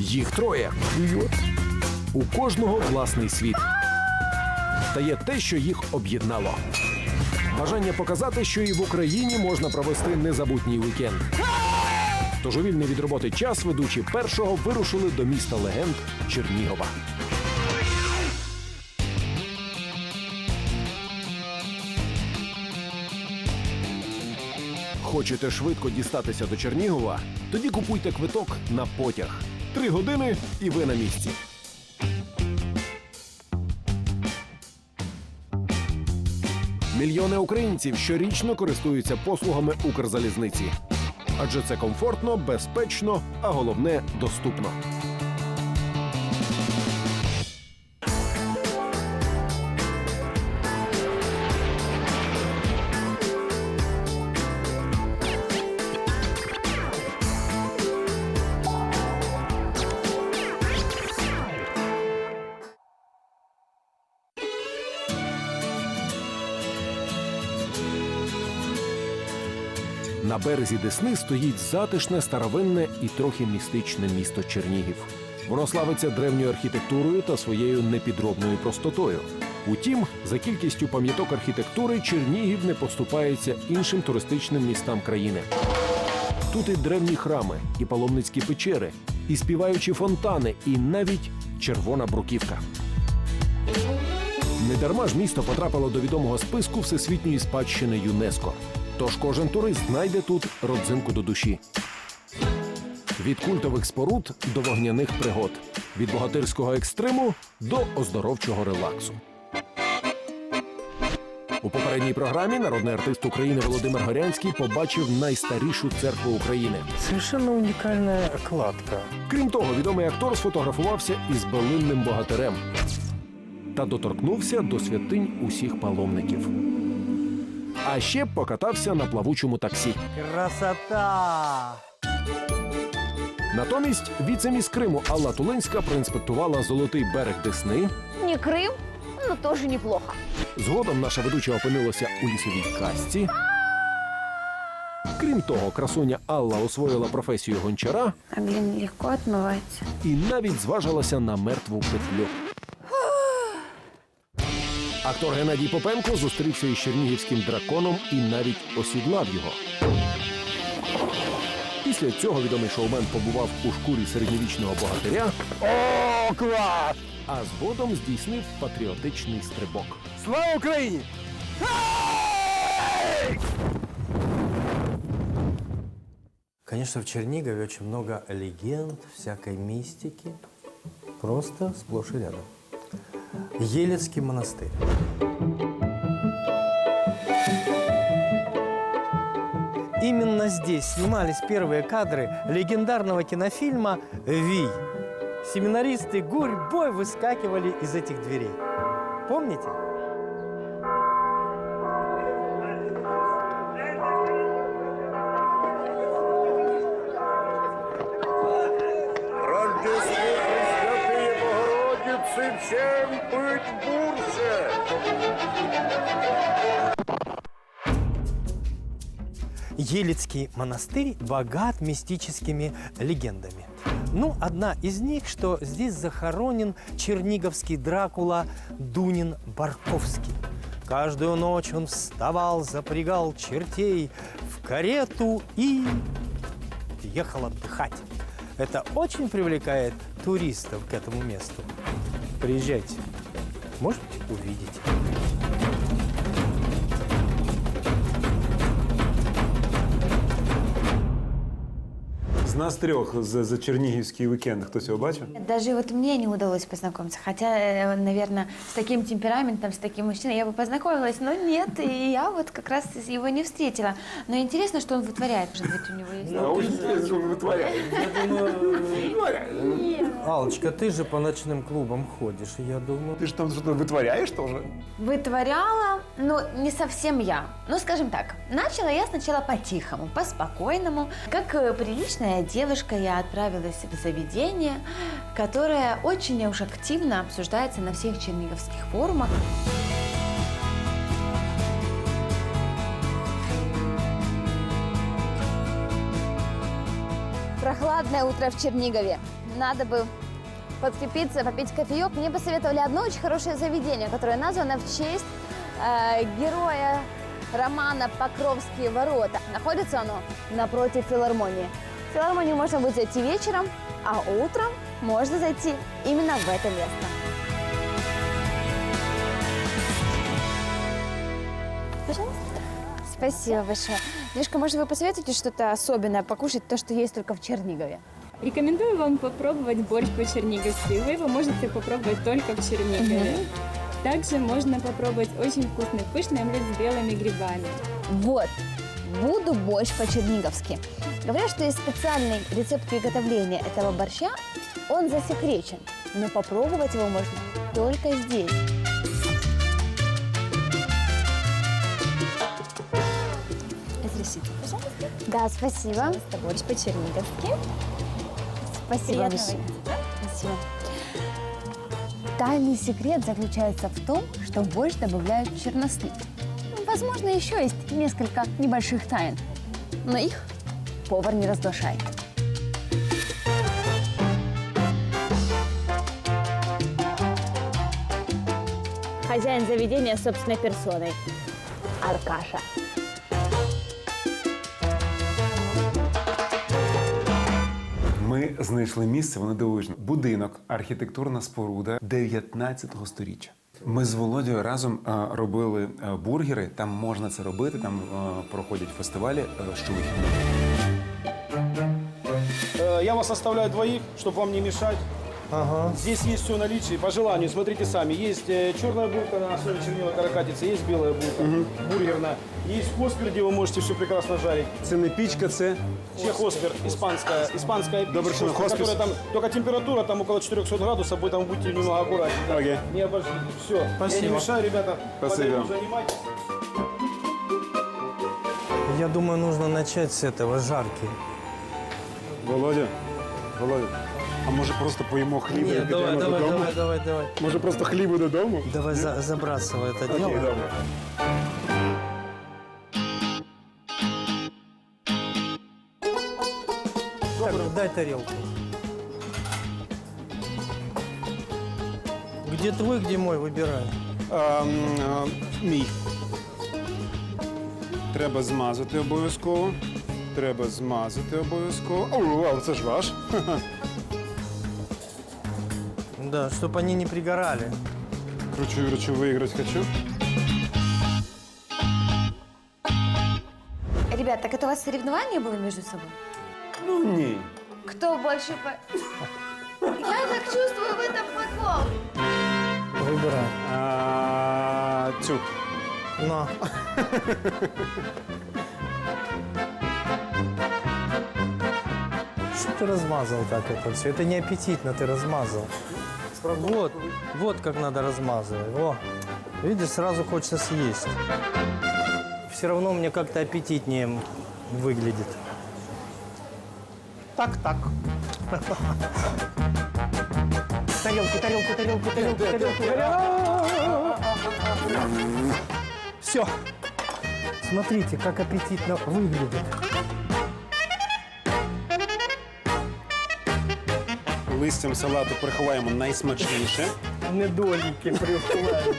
Їх троє. У кожного власний світ. Та є те, що їх об'єднало. Бажання показати, що і в Україні можна провести незабутній вікенд. Тож у вільний від роботи час ведучі першого вирушили до міста легенд Чернігова. Хочете швидко дістатися до Чернігова? Тоді купуйте квиток на потяг. Три години і ви на місці. Мільйони українців щорічно користуються послугами Укрзалізниці. Адже це комфортно, безпечно, а головне доступно. На березі Десни стоїть затишне, старовинне і трохи містичне місто Чернігів. Воно славиться древньою архітектурою та своєю непідробною простотою. Утім, за кількістю пам'яток архітектури Чернігів не поступається іншим туристичним містам країни. Тут і древні храми, і паломницькі печери, і співаючі фонтани, і навіть червона бруківка. Недарма ж місто потрапило до відомого списку всесвітньої спадщини ЮНЕСКО. Тож кожен турист знайде тут родзинку до душі. Від культових споруд до вогняних пригод, від богатирського екстриму до оздоровчого релаксу. У попередній програмі народний артист України Володимир Горянський побачив найстарішу церкву України. Совершенно уникальная кладка. Крім того, відомий актор сфотографувався із белинним богатирем та доторкнувся до святинь усіх паломників. А ще покатався на плавучому таксі. Красота! Натомість віцеміс Криму Алла Тулинська проінспектувала золотий берег Десни. Не Крым, но тоже неплохо. Згодом наша ведуча опинилася у лісовій касці. Крім того, красуня Алла освоїла професію гончара А глина легко отмывается. і навіть зважилася на мертву петлю. Актор Геннадій Попенко зустрівся із чернігівським драконом і навіть осідлав його. Після цього відомий шоумен побував у шкурі середньовічного богатиря, О, класс! а згодом здійснив патріотичний стрибок. Слава Украине! Конечно, в Чернигове очень много легенд, всякой мистики. Просто сплошь и рядом. Елецкий монастырь. Именно здесь снимались первые кадры легендарного кинофильма «Вий». Семинаристы гурьбой выскакивали из этих дверей. Помните? Быть бурше? Елецкий монастырь богат мистическими легендами. Ну, одна из них, что здесь захоронен черниговский Дракула Дунин Барковский. Каждую ночь он вставал, запрягал чертей в карету и ехал отдыхать. Это очень привлекает туристов к этому месту. Приезжайте, можете увидеть. нас трьох за, за чернігівський вікенд. Хтось його бачив? Даже вот мне не удалось познакомиться. Хотя, наверное, с таким темпераментом, с таким мужчиной я бы познакомилась, но нет, и я вот как раз его не встретила. Но интересно, что он вытворяет. Может быть, у него есть... А очень интересно, что он вытворяет. Алочка, ты же по ночным клубам ходишь, и я думаю... Ти ж там що витворяєш теж? Вытворяла, но не совсем я. Ну, скажем так, начала я сначала по-тихому, по-спокойному. Как э, приличная девушка, я отправилась в заведение, которое очень уж активно обсуждается на всех черниговских форумах. Прохладно прохладное утро в Чернигове. Надо бы подкрепиться, попить кофеек. Мне посоветовали одно очень хорошее заведение, которое названо в честь э, героя романа «Покровские ворота». Находится оно напротив филармонии. В филармонию можно будет зайти вечером, а утром можно зайти именно в это место. Пожалуйста. Спасибо большое. Девушка, может, вы посоветуете что-то особенное покушать, то, что есть только в Чернигове? Рекомендую вам попробовать борщ по-черниговски. Вы его можете попробовать только в Чернигове. Также можно попробовать очень вкусный пышный омлет с белыми грибами. Вот, буду борщ по-черниговски. Говорят, что есть специальный рецепт приготовления этого борща. Он засекречен, но попробовать его можно только здесь. Разрешите, пожалуйста. Да, спасибо. Это борщ по-черниговски. Спасибо. Приятного большое. Спасибо. Тайный секрет заключается в том, что в борщ добавляют чернослив. Возможно, еще есть несколько небольших тайн, но их повар не разглашает. Хозяин заведения собственной персоной. Аркаша. Ми знайшли місце, воно дивовижне. Будинок, архітектурна споруда 19 століття. Ми з Володією разом е, робили е, бургери. Там можна це робити, там е, проходять фестивалі щовихідних. Э, Я вас оставляю двоих, чтобы вам не мешать. Ага. Здесь есть все наличие. По желанию, смотрите сами. Есть э, черная булка на основе чернила каракатицы, есть белая булка, бургерная. Есть хоспер, где вы можете все прекрасно жарить. Це не пічка, це Чехоспер, испанская, испанская пища, Добрый шеф, хоспер. которая там, только температура там около 400 градусов, вы там будьте немного аккуратнее. да. Окей. Не обожгите. Все. Я Спасибо. не мешаю, ребята. Спасибо. Занимайтесь. Я думаю, нужно начать с этого жарки. Володя. Володя. А може просто поїмо хліб і Нет, давай, підемо давай, додому? давай, давай, давай. Може просто хлібу додому? Давай за- забрасывай это Окей, дело. добре. Так, дай тарелку. Где твой, где мой, выбирай. А, м, а, мій. Треба змазати обов'язково. Треба змазати обов'язково. О, але це ж ваш. Да, чтобы они не пригорали. Кручу, кручу, виграти хочу. Ребят, так это у вас соревнования было между собой? Ну ні. Кто больше по... Я так чувствую в этом футбол. Выбирай. А, цю. На. Что ты размазал так это все? Это не аппетитно, ты размазал. Вот, вот как надо размазывать. О, видишь, сразу хочется съесть. Все равно мне как-то аппетитнее выглядит. Так, так. Тарелку, тарелку, тарелку, тарелку, тарелку. Все. Смотрите, как аппетитно выглядит. Листям салату приховаємо найсмачніше. Недоліки приховають.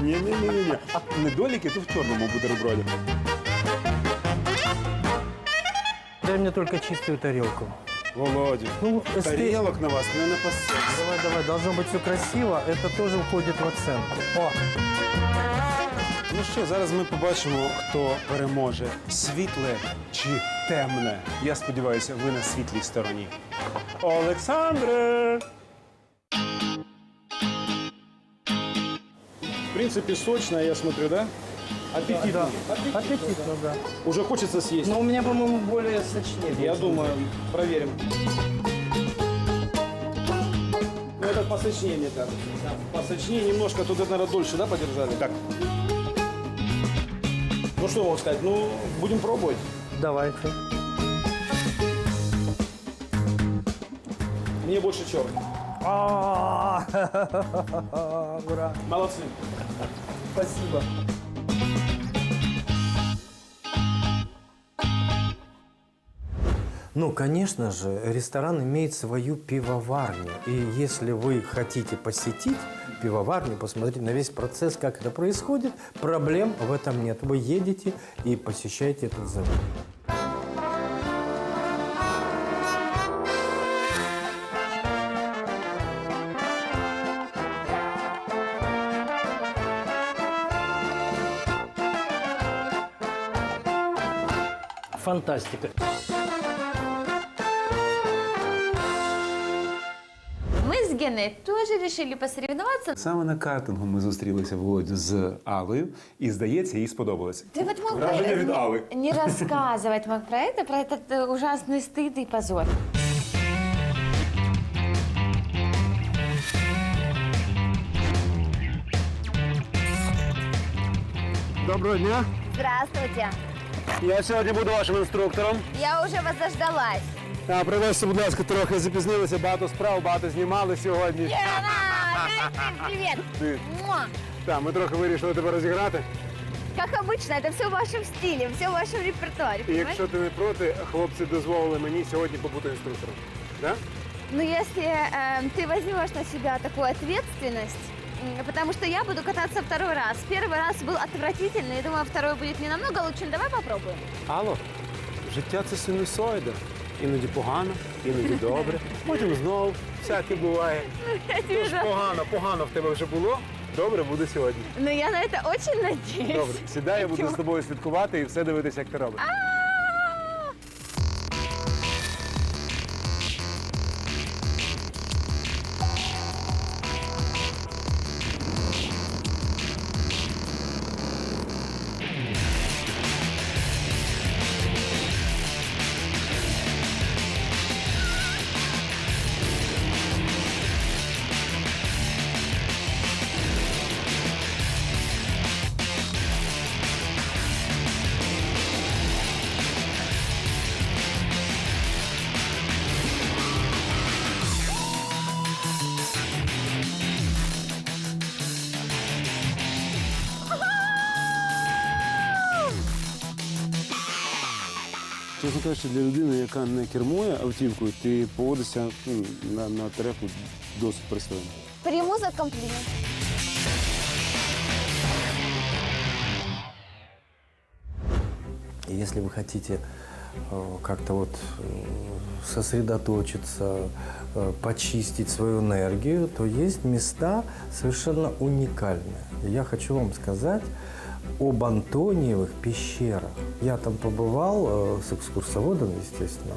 Ні, ні, ні, ні. Недоліки то в чорному бутерброді. Дай мне только чистую тарелку. Володя, Ну, если- тарілок на вас не напасе. Давай, давай, должно быть все красиво. Это тоже входит в оценку. О, Ну що, зараз ми побачимо, хто переможе. Світле чи темне. Я сподіваюся, ви на світлій стороні. Олександре! В принципе, сочная, я смотрю, да? Аппетитно. да. Аппетитно, да. Уже хочется съесть. Но у меня, по-моему, более сочнее. Я думаю, проверим. Ну, это посочнее, мне кажется. Посочнее немножко, тут это, наверное, дольше, да, подержали? Так, Ну, что могу сказать? Ну, будем пробовать. Давайте. Мне больше черный. А, Ура. Молодцы. Спасибо. Ну, конечно же, ресторан имеет свою пивоварню. И если вы хотите посетить пивоварню, посмотреть на весь процесс, как это происходит, проблем в этом нет. Вы едете и посещаете этот завод. Фантастика. Мы с Геной тоже решили посоревноваться. Саме на картингу ми зустрілися Володю з Алею, і здається, їй сподобалося. Ты вот мог Вражение бы від не- Аллы. не рассказывать мог про это, про этот э, ужасный стыд и позор. Доброго дня. Здравствуйте. Я сьогодні буду вашим інструктором. Я уже вас заждалась. А, пробачте, будь ласка, трохи запізнилися, багато справ, багато знімали сьогодні. Лена, привет. Ти- Муа. Так, ми трохи вирішили тебе розіграти. Как обычно, это все в вашем стиле, все в вашем репертуаре. І понимаешь? якщо ти не проти, хлопці дозволили мені сьогодні побути інструктором. Да? Ну, если э, ты возьмешь на себя такую ответственность, м, потому что я буду кататься второй раз. Первый раз был отвратительный, и думаю, второй будет не намного лучше. Ну, давай попробуем. Алло, життя це синусоїда. Іноді погано, іноді добре. Потім знов всяке буває. Тож погано, погано в тебе вже було. Добре буде сьогодні. Ну, я на это очень надеюсь. Добре, сідай, я буду з тобою слідкувати і все дивитися, як ти робиш. Чесно кажучи, для людини, яка не кермує автівкою, ти поводишся ну, на, на треку досить пристойно. Приму за комплимент. И Если вы хотите э, как-то вот э, сосредоточиться, э, почистить свою энергию, то есть места совершенно уникальные. И Я хочу вам сказать об Антониевых пещерах. Я там побывал э, с экскурсоводом, естественно,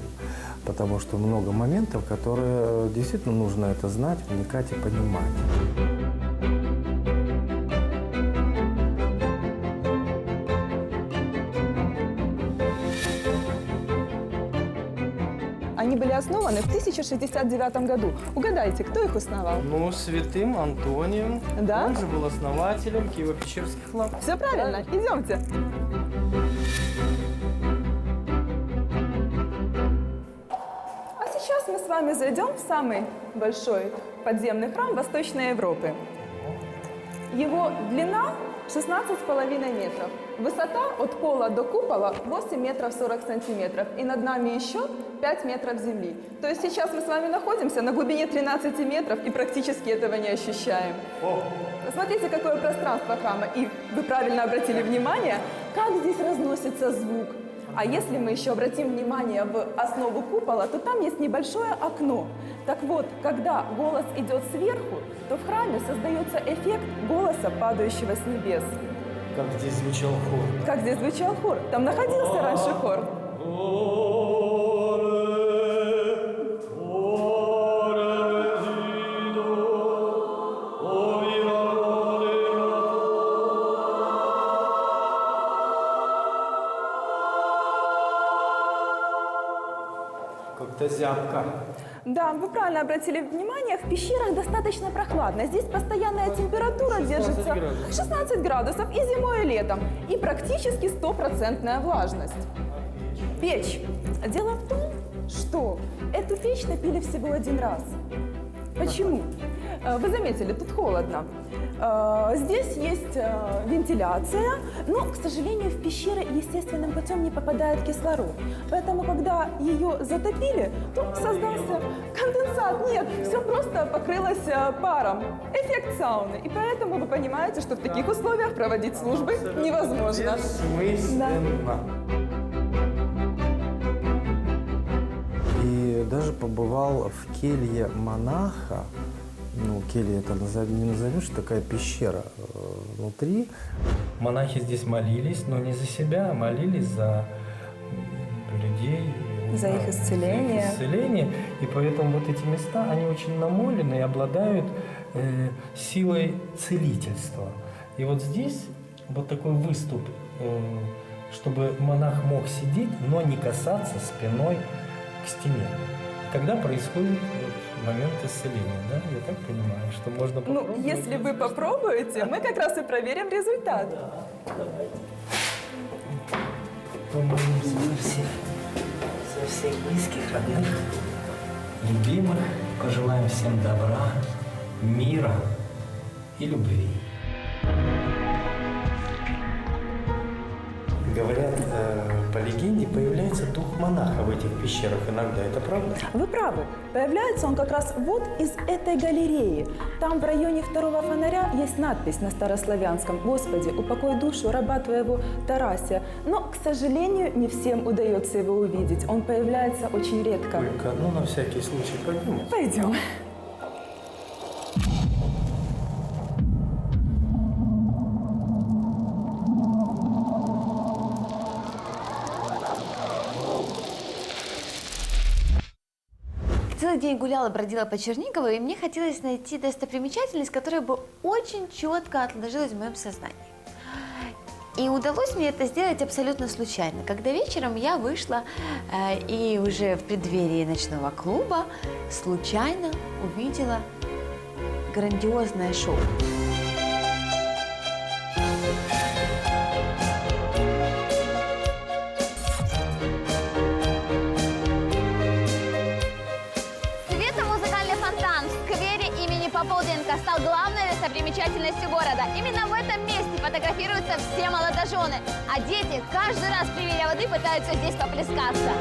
потому что много моментов, которые э, действительно нужно это знать, вникать и понимать. Основаны в 1069 году. Угадайте, кто их основал? Ну, святым Антонием, Да? он же был основателем Киево-Печерских лап. Все правильно, идемте. А сейчас мы с вами зайдем в самый большой подземный храм Восточной Европы. Его длина 16,5 метров. Высота от пола до купола 8 метров 40 сантиметров. И над нами еще 5 метров земли. То есть сейчас мы с вами находимся на глубине 13 метров и практически этого не ощущаем. Посмотрите, какое пространство храма. И вы правильно обратили внимание, как здесь разносится звук. А если мы еще обратим внимание в основу купола, то там есть небольшое окно. Так вот, когда голос идет сверху, то в храме создается эффект голоса, падающего с небес. Как здесь звучал хор. Как здесь звучал хор? Там находился раньше хор. Как-то зябко. Да, вы правильно обратили внимание, в пещерах достаточно прохладно. Здесь постоянная температура 16 держится градусов. 16 градусов и зимой, и летом. И практически стопроцентная влажность. Печь. Дело в том, что эту печь топили всего один раз. Почему? Э, Вы заметили, тут холодно. Э, Здесь есть э, вентиляция, но, к сожалению, в пещеры естественным путем не попадает кислород. Поэтому, когда ее затопили, то создался конденсат. Нет, все просто покрылось э, паром. Эффект сауны. И поэтому вы понимаете, что в таких условиях проводить службы невозможно. Бессмысленно. И даже побывал в келье монаха. Ну, келья это назов- не назовешь, такая пещера э, внутри. Монахи здесь молились, но не за себя, а молились за людей. За их исцеление. За их исцеление. И поэтому вот эти места, они очень намолены и обладают э, силой целительства. И вот здесь вот такой выступ, э, чтобы монах мог сидеть, но не касаться спиной к стене. Когда происходит момент исцеления, да? Я так понимаю, что можно Ну, попробовать. если вы попробуете, мы как раз и проверим результат. Помолимся за всех, за всех близких, родных, любимых. Пожелаем всем добра, мира и любви. Говорят, легенде появляется дух монаха в этих пещерах иногда. Это правда? Вы правы. Появляется он как раз вот из этой галереи. Там в районе второго фонаря есть надпись на старославянском «Господи, упокой душу раба твоего Тарасия». Но, к сожалению, не всем удается его увидеть. Он появляется очень редко. Только, ну, на всякий случай, пойдем. Пойдем. День гуляла, бродила по Чернигову, и мне хотелось найти достопримечательность, которая бы очень четко отложилась в моем сознании. И удалось мне это сделать абсолютно случайно. Когда вечером я вышла э, и уже в преддверии ночного клуба случайно увидела грандиозное шоу. Главной достопримечательностью города. Именно в этом месте фотографируются все молодожены, а дети каждый раз при виде воды пытаются здесь поплескаться.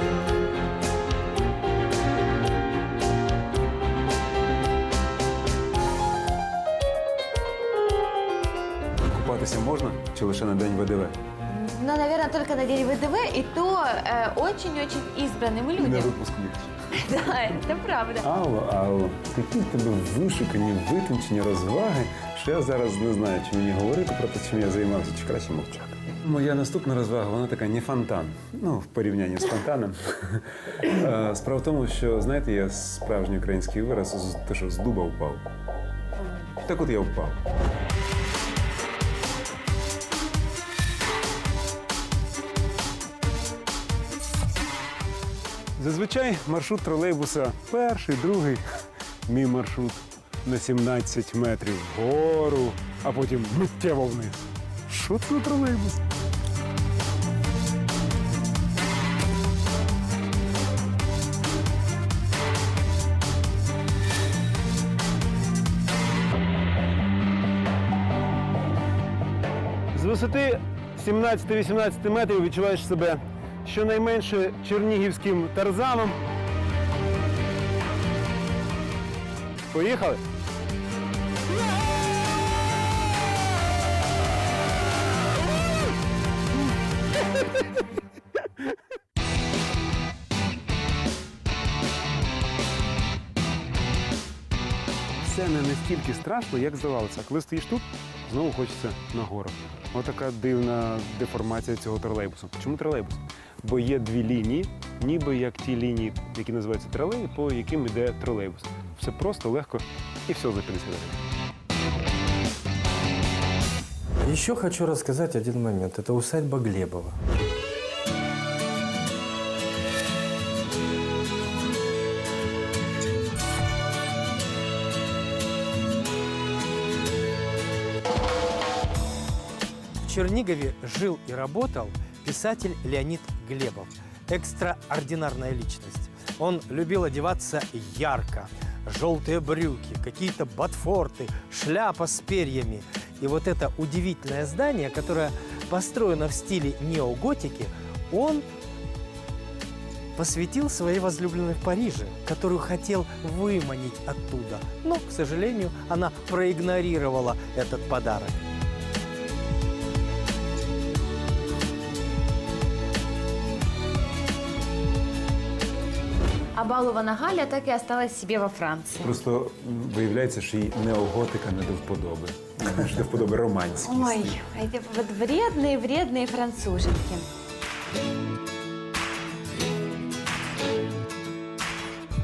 Купатися можна чи на день ВДВ? Но, наверное, только на день ВДВ, и то э, очень-очень избранным І на людям. випуск їхати. Да, это правда. Алло, алло, такі в тебе вишукані, витончені розваги, що я зараз не знаю, чи мені говорити про те, чим я займався, чи краще мовчати. Моя наступна розвага, вона така не фонтан. Ну, в порівнянні з фонтаном. Е, Справа в тому, що, знаєте, є справжній український вираз, те, що з дуба впав. Так от я впав. Зазвичай маршрут тролейбуса перший, другий. Мій маршрут на 17 метрів вгору, а потім миттєво вниз. Що це тролейбус? З висоти 17-18 метрів відчуваєш себе щонайменше чернігівським тарзаном. Поїхали? Все не настільки страшно, як здавалося. Коли стоїш тут, знову хочеться нагору. Отака дивна деформація цього тролейбусу. Чому тролейбус? Бо є дві лінії, ніби як ті лінії, які називаються тролеї, по яким йде тролейбус. Все просто, легко і все за 50 гривень. Еще хочу рассказать один момент. Это усадьба Глебова. В Чернигове жил и работал писатель Леонид Глебов. Экстраординарная личность. Он любил одеваться ярко, желтые брюки, какие-то ботфорты, шляпа с перьями. И вот это удивительное здание, которое построено в стиле неоготики, он посвятил своей возлюбленной в Париже, которую хотел выманить оттуда. Но, к сожалению, она проигнорировала этот подарок. Балована Галя так и осталась себе во Франции. Просто виявляється, що їй неоготика не до вподоби. Ж до вподоби романський Ой, эти вот вредные, вредные француженки.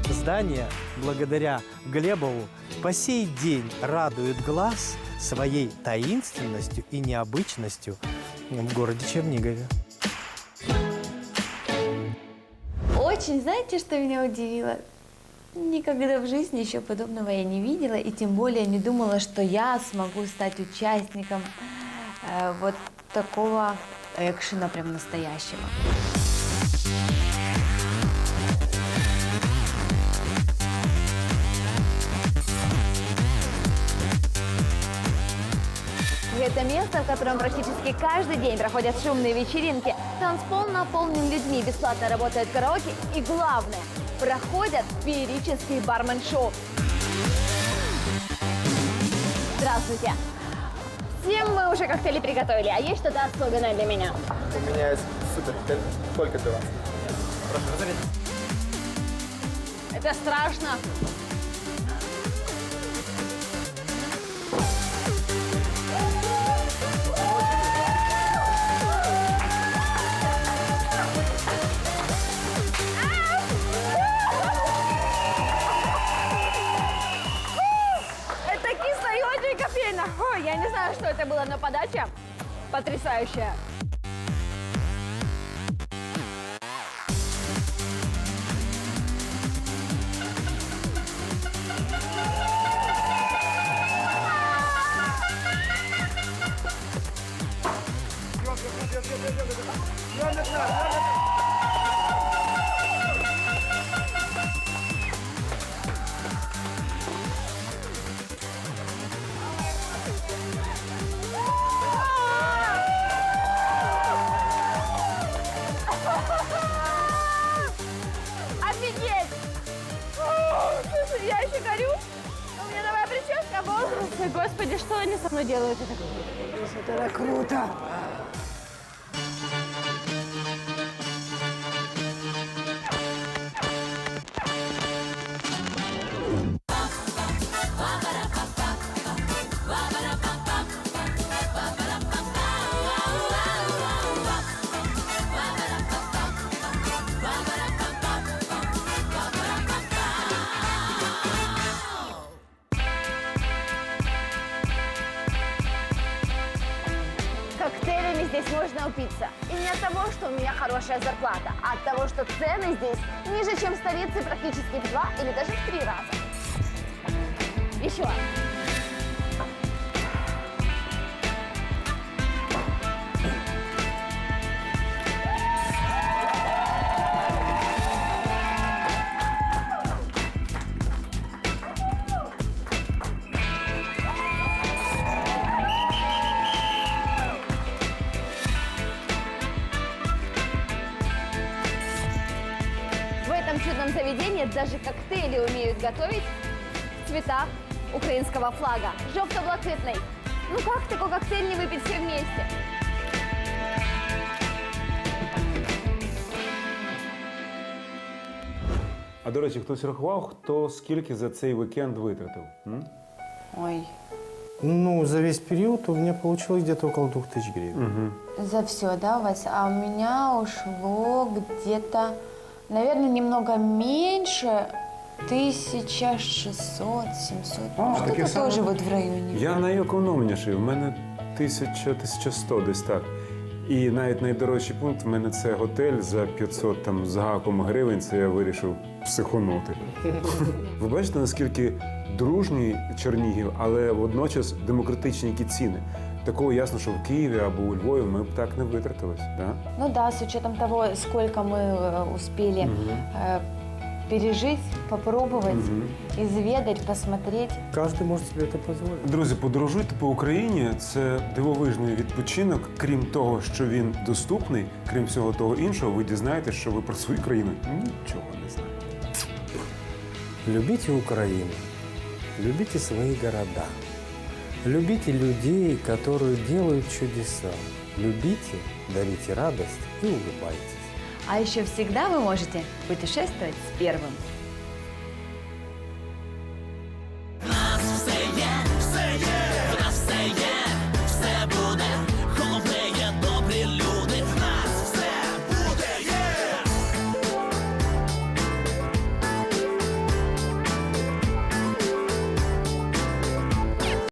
Здание, благодаря Глебову, по сей день радует глаз своей таинственностью и необычностью в городе Чернигове. Очень, знаете, что меня удивило? Никогда в жизни еще подобного я не видела, и тем более не думала, что я смогу стать участником э, вот такого экшена прям настоящего. Это место, в котором практически каждый день проходят шумные вечеринки. Танцпол наполнен людьми, бесплатно работает караоке и, главное, проходят феерические бармен-шоу. Здравствуйте. Всем мы уже коктейли приготовили, а есть что-то особенное для меня? У меня есть супер коктейль только для вас. Прошу, разорите. Это страшно. Потрясающая. Господи, что они со мной делают? Это, это круто. Зарплата, а от того, что цены здесь ниже, чем в столице практически в два или даже в три раза. Еще. В даже коктейли умеют готовить в цветах украинского флага. Жовто-блакитный. Ну как такой коктейль не выпить все вместе? А до речі, хтось рахував, хто скільки за цей вікенд витратив? М? Ой, Ну, за весь период у меня получилось где-то около 2000 гривен. за все, да, у вас? А у меня ушло где-то, наверное, немного меньше, 1600, 700. А, Что-то таке саме? тоже вот в районе. Я найекономніший. У мене 1000 1100 десь так. І навіть найдорожчий пункт в мене це готель за 500 там з гаком гривень. Це я вирішив психонути. Ви бачите, наскільки дружній Чернігів, але водночас демократичні які ціни Такого ясно, що в Києві або у Львові ми б так не витратились. Да? Ну да, с учетом того, сколько мы э, успели э, пережить, попробовать, изведать, посмотреть. Каждый может себе это позволить. Друзі, подорожуйте по Україні. Це дивовижний відпочинок. Крім того, що він доступний, крім всього того іншого, ви дізнаєтесь, що ви про свою країну нічого не знаєте. Любите Украину, любите свои города, любите людей, которые делают чудеса. Любите, дарите радость и улыбайтесь. А еще всегда вы можете путешествовать с первым.